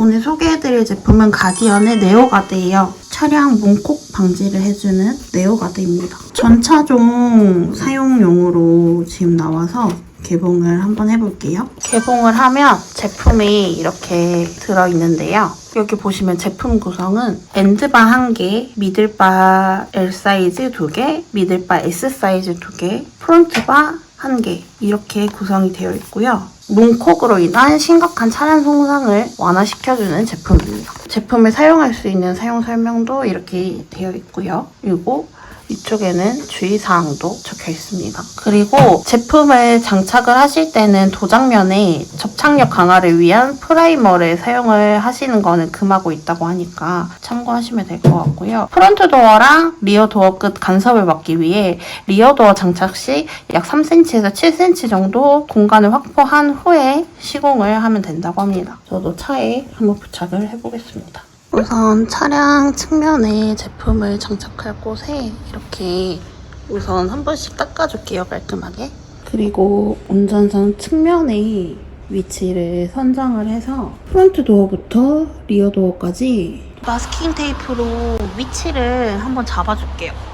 오늘 소개해드릴 제품은 가디언의 네오가드예요. 차량 문콕 방지를 해주는 네오가드입니다. 전차종 사용용으로 지금 나와서 개봉을 한번 해볼게요. 개봉을 하면 제품이 이렇게 들어있는데요. 여기 보시면 제품 구성은 엔드바 1개, 미들바 L 사이즈 2개, 미들바 S 사이즈 2개, 프론트바 1개 이렇게 구성이 되어 있고요. 문콕으로 인한 심각한 차량 손상을 완화시켜주는 제품입니다. 제품을 사용할 수 있는 사용 설명도 이렇게 되어 있고요. 그리고 이쪽에는 주의사항도 적혀 있습니다. 그리고 제품을 장착을 하실 때는 도장면에 접착력 강화를 위한 프라이머를 사용을 하시는 거는 금하고 있다고 하니까 참고하시면 될 것 같고요. 프론트 도어랑 리어 도어 끝 간섭을 막기 위해 리어 도어 장착 시 약 3cm에서 7cm 정도 공간을 확보한 후에 시공을 하면 된다고 합니다. 저도 차에 한번 부착을 해보겠습니다. 우선 차량 측면에 제품을 장착할 곳에 이렇게 우선 한 번씩 닦아줄게요, 깔끔하게. 그리고 운전석 측면에 위치를 선정을 해서 프론트 도어부터 리어 도어까지 마스킹 테이프로 위치를 한번 잡아줄게요.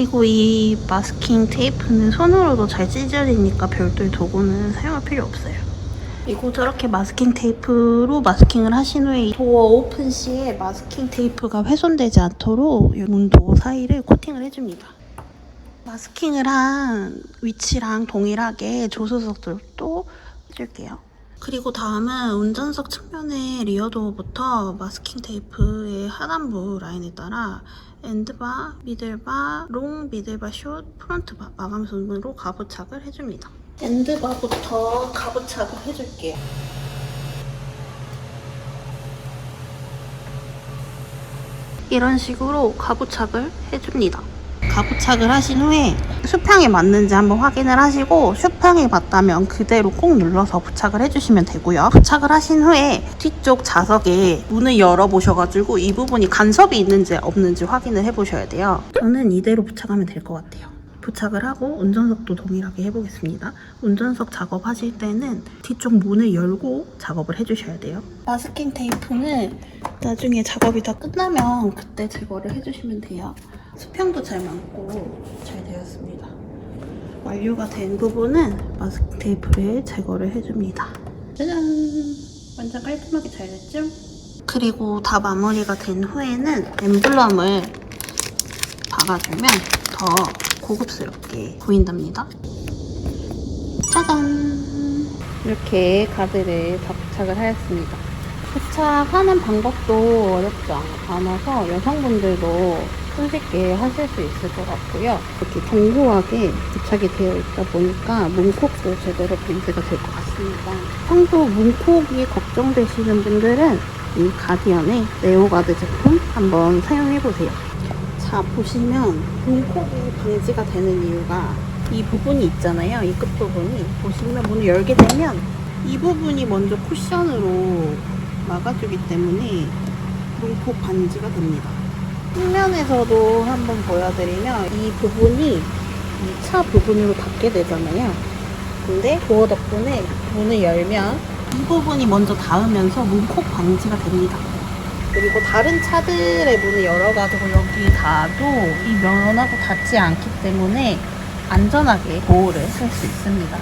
그리고 이 마스킹 테이프는 손으로도 잘 찢어지니까 별도의 도구는 사용할 필요 없어요. 그리고 저렇게 마스킹 테이프로 마스킹을 하신 후에 도어 오픈 시에 마스킹 테이프가 훼손되지 않도록 문도 사이를 코팅을 해줍니다. 마스킹을 한 위치랑 동일하게 조수석들도 해줄게요. 그리고 다음은 운전석 측면의 리어도어부터 마스킹 테이프의 하단부 라인에 따라 엔드바, 미들바, 롱, 미들바, 숏, 프론트바 마감선으로 가부착을 해줍니다. 엔드바부터 가부착을 해줄게요. 이런 식으로 가부착을 해줍니다. 가부착을 하신 후에 수평에 맞는지 한번 확인을 하시고 수평에 맞다면 그대로 꼭 눌러서 부착을 해주시면 되고요. 부착을 하신 후에 뒤쪽 좌석에 문을 열어보셔가지고 이 부분이 간섭이 있는지 없는지 확인을 해보셔야 돼요. 저는 이대로 부착하면 될 것 같아요. 부착을 하고 운전석도 동일하게 해보겠습니다. 운전석 작업하실 때는 뒤쪽 문을 열고 작업을 해주셔야 돼요. 마스킹 테이프는 나중에 작업이 다 끝나면 그때 제거를 해주시면 돼요. 수평도 잘 맞고 잘 되었습니다. 완료가 된 부분은 마스킹 테이프를 제거를 해줍니다. 짜잔! 완전 깔끔하게 잘 됐죠? 그리고 다 마무리가 된 후에는 엠블럼을 박아주면 더 고급스럽게 보인답니다. 짜잔! 이렇게 가드를 다 부착을 하였습니다. 부착하는 방법도 어렵지 않아서 여성분들도 손쉽게 하실 수 있을 것 같고요. 이렇게 견고하게 부착이 되어 있다 보니까 문콕도 제대로 밴드가 될 것 같습니다. 평소 문콕이 걱정되시는 분들은 이 가디언의 네오가드 제품 한번 사용해보세요. 자, 보시면 문콕이 방지가 되는 이유가 이 부분이 있잖아요. 이 끝부분이. 보시면 문을 열게 되면 이 부분이 먼저 쿠션으로 막아주기 때문에 문콕 반지가 됩니다. 측면에서도 한번 보여드리면 이 부분이 이 차 부분으로 닿게 되잖아요. 근데 도어 덕분에 문을 열면 이 부분이 먼저 닿으면서 문콕 방지가 됩니다. 그리고 다른 차들의 문을 열어가지고 여기 닿아도 이 면하고 닿지 않기 때문에 안전하게 보호를 할 수 있습니다.